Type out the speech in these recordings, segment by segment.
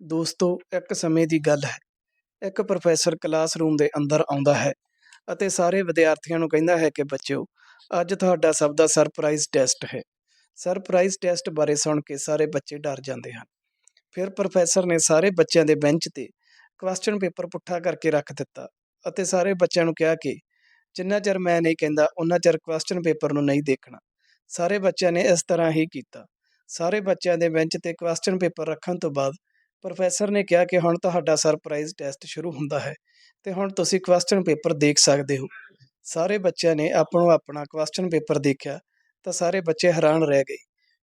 ਦੋਸਤੋ, ਇੱਕ ਸਮੇਂ ਦੀ ਗੱਲ ਹੈ। ਇੱਕ ਪ੍ਰੋਫੈਸਰ ਕਲਾਸਰੂਮ ਦੇ ਅੰਦਰ ਆਉਂਦਾ ਹੈ ਅਤੇ ਸਾਰੇ ਵਿਦਿਆਰਥੀਆਂ ਨੂੰ ਕਹਿੰਦਾ ਹੈ ਕਿ ਬੱਚਿਓ, ਅੱਜ ਤੁਹਾਡਾ ਸਭ ਦਾ ਸਰਪ੍ਰਾਈਜ਼ ਟੈਸਟ ਹੈ। ਸਰਪ੍ਰਾਈਜ਼ ਟੈਸਟ ਬਾਰੇ ਸੁਣ ਕੇ ਸਾਰੇ ਬੱਚੇ ਡਰ ਜਾਂਦੇ ਹਨ। ਫਿਰ ਪ੍ਰੋਫੈਸਰ ਨੇ ਸਾਰੇ ਬੱਚਿਆਂ ਦੇ ਬੈਂਚ ਤੇ ਕੁਐਸਚਨ ਪੇਪਰ ਪੁੱਠਾ ਕਰਕੇ ਰੱਖ ਦਿੱਤਾ ਅਤੇ ਸਾਰੇ ਬੱਚਿਆਂ ਨੂੰ ਕਿਹਾ ਕਿ ਜਿੰਨਾ ਚਿਰ ਮੈਂ ਨਹੀਂ ਕਹਿੰਦਾ ਉਹਨਾਂ ਚਿਰ ਕੁਐਸਚਨ ਪੇਪਰ ਨੂੰ ਨਹੀਂ ਦੇਖਣਾ। ਸਾਰੇ ਬੱਚਿਆਂ ਨੇ ਇਸ ਤਰ੍ਹਾਂ ਹੀ ਕੀਤਾ। ਸਾਰੇ ਬੱਚਿਆਂ ਦੇ ਬੈਂਚ ਤੇ ਕੁਐਸਚਨ ਪੇਪਰ ਰੱਖਣ ਤੋਂ ਬਾਅਦ ਪ੍ਰੋਫੈਸਰ ਨੇ ਕਿਹਾ ਕਿ ਹੁਣ ਤੁਹਾਡਾ ਸਰਪ੍ਰਾਈਜ਼ ਟੈਸਟ ਸ਼ੁਰੂ ਹੁੰਦਾ ਹੈ ਤੇ ਹੁਣ ਤੁਸੀਂ ਕੁਐਸਚਨ ਪੇਪਰ ਦੇਖ ਸਕਦੇ ਹੋ। ਸਾਰੇ ਬੱਚਿਆਂ ਨੇ ਆਪਣੋ ਆਪਣਾ ਕੁਐਸਚਨ ਪੇਪਰ ਦੇਖਿਆ ਤਾਂ ਸਾਰੇ ਬੱਚੇ ਹੈਰਾਨ ਰਹਿ ਗਏ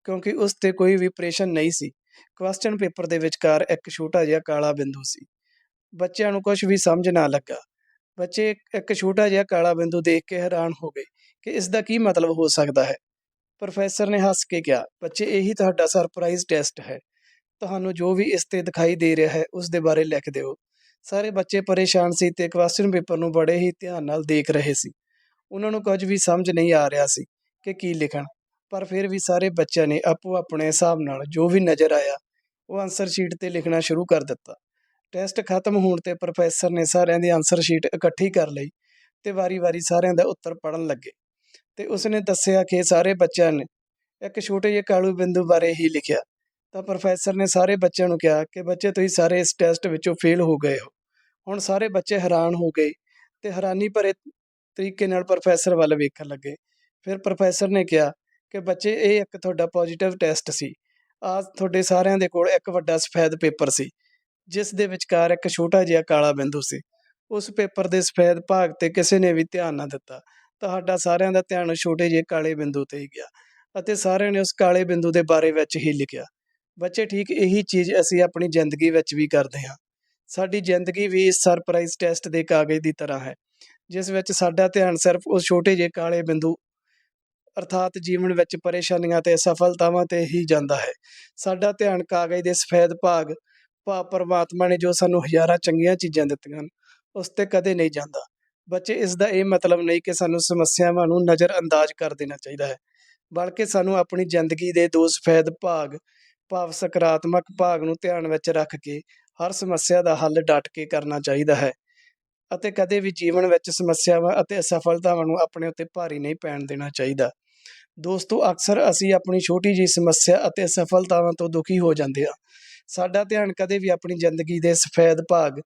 ਕਿਉਂਕਿ ਉਸ ਤੇ ਕੋਈ ਵੀ ਪ੍ਰੇਸ਼ਨ ਨਹੀਂ ਸੀ। ਕੁਐਸਚਨ ਪੇਪਰ ਦੇ ਵਿਚਕਾਰ ਇੱਕ ਛੋਟਾ ਜਿਹਾ ਕਾਲਾ ਬਿੰਦੂ ਸੀ। ਬੱਚਿਆਂ ਨੂੰ ਕੁਝ ਵੀ ਸਮਝ ਨਾ ਲੱਗਾ। ਬੱਚੇ ਇੱਕ- ਇੱਕ ਛੋਟਾ ਜਿਹਾ ਕਾਲਾ ਬਿੰਦੂ ਦੇਖ ਕੇ ਹੈਰਾਨ ਹੋ ਗਏ ਕਿ ਇਸ ਦਾ ਕੀ ਮਤਲਬ ਹੋ ਸਕਦਾ ਹੈ। ਪ੍ਰੋਫੈਸਰ ਨੇ ਹੱਸ ਕੇ ਕਿਹਾ, ਬੱਚੇ, ਇਹੀ ਤੁਹਾਡਾ ਸਰਪ੍ਰਾਈਜ਼ ਟੈਸਟ ਹੈ। ਤੁਹਾਨੂੰ ਜੋ ਵੀ ਇਸ ਤੇ ਦਿਖਾਈ ਦੇ ਰਿਹਾ ਹੈ, ਉਸ ਦੇ ਬਾਰੇ ਲਿਖ ਦਿਓ। ਸਾਰੇ ਬੱਚੇ ਪਰੇਸ਼ਾਨ ਸੀ ਤੇ ਕੁਐਸਚਨ ਪੇਪਰ ਨੂੰ ਬੜੇ ਹੀ ਧਿਆਨ ਨਾਲ ਦੇਖ ਰਹੇ ਸੀ। ਉਹਨਾਂ ਨੂੰ ਕੁਝ ਵੀ ਸਮਝ ਨਹੀਂ ਆ ਰਿਹਾ ਸੀ ਕਿ ਕੀ ਲਿਖਣ। ਪਰ ਫਿਰ ਵੀ ਸਾਰੇ ਬੱਚਿਆਂ ਨੇ ਆਪੋ ਆਪਣੇ ਹਿਸਾਬ ਨਾਲ ਜੋ ਵੀ ਨਜ਼ਰ ਆਇਆ, ਉਹ ਆਨਸਰ ਸ਼ੀਟ ਤੇ ਲਿਖਣਾ ਸ਼ੁਰੂ ਕਰ ਦਿੱਤਾ। ਟੈਸਟ ਖਤਮ ਹੋਣ ਤੇ ਪ੍ਰੋਫੈਸਰ ਨੇ ਸਾਰਿਆਂ ਦੀ ਆਨਸਰ ਸ਼ੀਟ ਇਕੱਠੀ ਕਰ ਲਈ ਤੇ ਵਾਰੀ-ਵਾਰੀ ਸਾਰਿਆਂ ਦਾ ਉੱਤਰ ਪੜਨ ਲੱਗੇ। ਤੇ ਉਸਨੇ ਦੱਸਿਆ ਕਿ ਸਾਰੇ ਬੱਚਿਆਂ ਨੇ ਇੱਕ ਛੋਟੇ ਜਿਹੇ ਕਾਲੂ ਬਿੰਦੂ ਬਾਰੇ ਹੀ ਲਿਖਿਆ। ਤਾਂ ਪ੍ਰੋਫੈਸਰ ਨੇ ਸਾਰੇ ਬੱਚਿਆਂ ਨੂੰ ਕਿਹਾ ਕਿ ਬੱਚੇ ਤੁਸੀਂ ਸਾਰੇ ਇਸ ਟੈਸਟ ਵਿੱਚੋਂ ਫੇਲ ਹੋ ਗਏ ਹੋ। ਹੁਣ ਸਾਰੇ ਬੱਚੇ ਹੈਰਾਨ ਹੋ ਗਏ ਤੇ ਹੈਰਾਨੀ ਭਰੇ ਤਰੀਕੇ ਨਾਲ ਪ੍ਰੋਫੈਸਰ ਵੱਲ ਵੇਖਣ ਲੱਗੇ। ਫਿਰ ਪ੍ਰੋਫੈਸਰ ਨੇ ਕਿਹਾ ਕਿ ਬੱਚੇ, ਇਹ ਇੱਕ ਤੁਹਾਡਾ ਪੋਜੀਟਿਵ ਟੈਸਟ ਸੀ। ਆ ਤੁਹਾਡੇ ਸਾਰਿਆਂ ਦੇ ਕੋਲ ਇੱਕ ਵੱਡਾ ਸਫੈਦ ਪੇਪਰ ਸੀ, ਜਿਸ ਦੇ ਵਿਚਕਾਰ ਇੱਕ ਛੋਟਾ ਜਿਹਾ ਕਾਲਾ ਬਿੰਦੂ ਸੀ। ਉਸ ਪੇਪਰ ਦੇ ਸਫੈਦ ਭਾਗ ਤੇ ਕਿਸੇ ਨੇ ਵੀ ਧਿਆਨ ਨਾ ਦਿੱਤਾ। ਤੁਹਾਡਾ ਸਾਰਿਆਂ ਦਾ ਧਿਆਨ ਛੋਟੇ ਜਿਹੇ ਕਾਲੇ ਬਿੰਦੂ ਤੇ ਹੀ ਗਿਆ ਅਤੇ ਸਾਰਿਆਂ ਨੇ ਉਸ ਕਾਲੇ ਬਿੰਦੂ ਦੇ ਬਾਰੇ ਵਿੱਚ ਹੀ ਲਿਖਿਆ। ਬੱਚੇ ਠੀਕ ਇਹੀ ਚੀਜ਼ ਅਸੀਂ ਆਪਣੀ ਜ਼ਿੰਦਗੀ ਵਿੱਚ ਵੀ ਕਰਦੇ ਹਾਂ। ਸਾਡੀ ਜ਼ਿੰਦਗੀ ਵੀ ਇਸ ਸਰਪ੍ਰਾਈਜ਼ ਟੈਸਟ ਦੇ ਕਾਗਜ਼ ਦੀ ਤਰ੍ਹਾਂ ਹੈ। ਜਿਸ ਵਿੱਚ ਸਾਡਾ ਧਿਆਨ ਸਿਰਫ ਉਸ ਛੋਟੇ ਜਿਹੇ ਕਾਲੇ ਬਿੰਦੂ ਅਰਥਾਤ ਜੀਵਨ ਵਿੱਚ ਪਰੇਸ਼ਾਨੀਆਂ ਤੇ ਸਫਲਤਾਵਾਂ ਤੇ ਹੀ ਜਾਂਦਾ ਹੈ। ਸਾਡਾ ਧਿਆਨ ਕਾਗਜ਼ ਦੇ ਸਫੈਦ ਭਾਗ, ਭਾ ਪਰਮਾਤਮਾ ਨੇ ਜੋ ਸਾਨੂੰ ਹਜ਼ਾਰਾਂ ਚੰਗੀਆਂ ਚੀਜ਼ਾਂ ਦਿੱਤੀਆਂ ਹਨ, ਉਸ ਤੇ ਕਦੇ ਨਹੀਂ ਜਾਂਦਾ। ਬੱਚੇ, ਇਸ ਦਾ ਇਹ ਮਤਲਬ ਨਹੀਂ ਕਿ ਸਾਨੂੰ ਸਮੱਸਿਆਵਾਂ ਨੂੰ ਨਜ਼ਰ ਅੰਦਾਜ਼ ਕਰ ਦੇਣਾ ਚਾਹੀਦਾ ਹੈ, ਬਲਕਿ ਸਾਨੂੰ ਆਪਣੀ ਜ਼ਿੰਦਗੀ ਦੇ ਦੋ ਸਫੈਦ ਭਾਗ ਭਾਵ ਸਕਾਰਾਤਮਕ ਭਾਗ ਨੂੰ ਧਿਆਨ ਵਿੱਚ ਰੱਖ ਕੇ ਹਰ ਸਮੱਸਿਆ ਦਾ ਹੱਲ ਡਟ ਕੇ ਕਰਨਾ ਚਾਹੀਦਾ ਹੈ ਅਤੇ ਕਦੇ ਵੀ ਜੀਵਨ ਵਿੱਚ ਸਮੱਸਿਆਵਾਂ ਅਤੇ ਅਸਫਲਤਾਵਾਂ ਨੂੰ ਆਪਣੇ ਉੱਤੇ ਭਾਰੀ ਨਹੀਂ ਪੈਣ ਦੇਣਾ ਚਾਹੀਦਾ। ਦੋਸਤੋ, ਅਕਸਰ ਅਸੀਂ ਆਪਣੀ ਛੋਟੀ ਜਿਹੀ ਸਮੱਸਿਆ ਅਤੇ ਅਸਫਲਤਾਵਾਂ ਤੋਂ ਦੁਖੀ ਹੋ ਜਾਂਦੇ ਹਾਂ। ਸਾਡਾ ਧਿਆਨ ਕਦੇ ਵੀ ਆਪਣੀ ਜ਼ਿੰਦਗੀ ਦੇ ਸਫੈਦ ਭਾਗ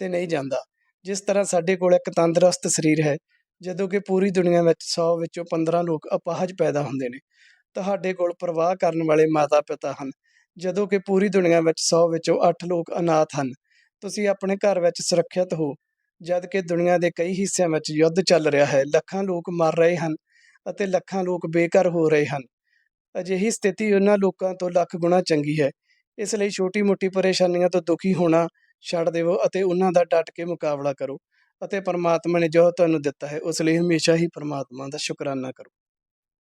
ਤੇ ਨਹੀਂ ਜਾਂਦਾ, ਜਿਸ ਤਰ੍ਹਾਂ ਸਾਡੇ ਕੋਲ ਇੱਕ ਤੰਦਰੁਸਤ ਸਰੀਰ ਹੈ, ਜਦੋਂ ਕਿ ਪੂਰੀ ਦੁਨੀਆ ਵਿੱਚ 100 ਵਿੱਚੋਂ 15 ਲੋਕ ਅਪਾਹਜ ਪੈਦਾ ਹੁੰਦੇ ਨੇ। ਤੁਹਾਡੇ ਕੋਲ ਪ੍ਰਵਾਹ ਕਰਨ ਵਾਲੇ ਮਾਤਾ-ਪਿਤਾ ਹਨ ਜਦੋਂ ਕਿ ਪੂਰੀ ਦੁਨੀਆ ਵਿੱਚ 100 ਵਿੱਚੋਂ 8 ਲੋਕ ਅਨਾਥ ਹਨ, ਤੁਸੀਂ ਆਪਣੇ ਘਰ ਵਿੱਚ ਸੁਰੱਖਿਅਤ ਹੋ, ਜਦ ਕਿ ਦੁਨੀਆ ਦੇ ਕਈ ਹਿੱਸਿਆਂ ਵਿੱਚ ਯੁੱਧ ਚੱਲ ਰਿਹਾ ਹੈ, ਲੱਖਾਂ ਲੋਕ ਮਰ ਰਹੇ ਹਨ ਅਤੇ ਲੱਖਾਂ ਲੋਕ ਬੇਘਰ ਹੋ ਰਹੇ ਹਨ। ਅਜਿਹੀ ਸਥਿਤੀ ਉਹਨਾਂ ਲੋਕਾਂ ਤੋਂ ਲੱਖ ਗੁਣਾ ਚੰਗੀ ਹੈ, ਇਸ ਲਈ ਛੋਟੀ-ਮੋਟੀ ਪਰੇਸ਼ਾਨੀਆਂ ਤੋਂ ਦੁਖੀ ਹੋਣਾ ਛੱਡ ਦੇਵੋ ਅਤੇ ਉਹਨਾਂ ਦਾ ਡਟ ਕੇ ਮੁਕਾਬਲਾ ਕਰੋ ਅਤੇ ਪਰਮਾਤਮਾ ਨੇ ਜੋ ਤੁਹਾਨੂੰ ਦਿੱਤਾ ਹੈ, ਉਸ ਲਈ ਹਮੇਸ਼ਾ ਹੀ ਪਰਮਾਤਮਾ ਦਾ ਸ਼ੁਕਰਾਨਾ ਕਰੋ।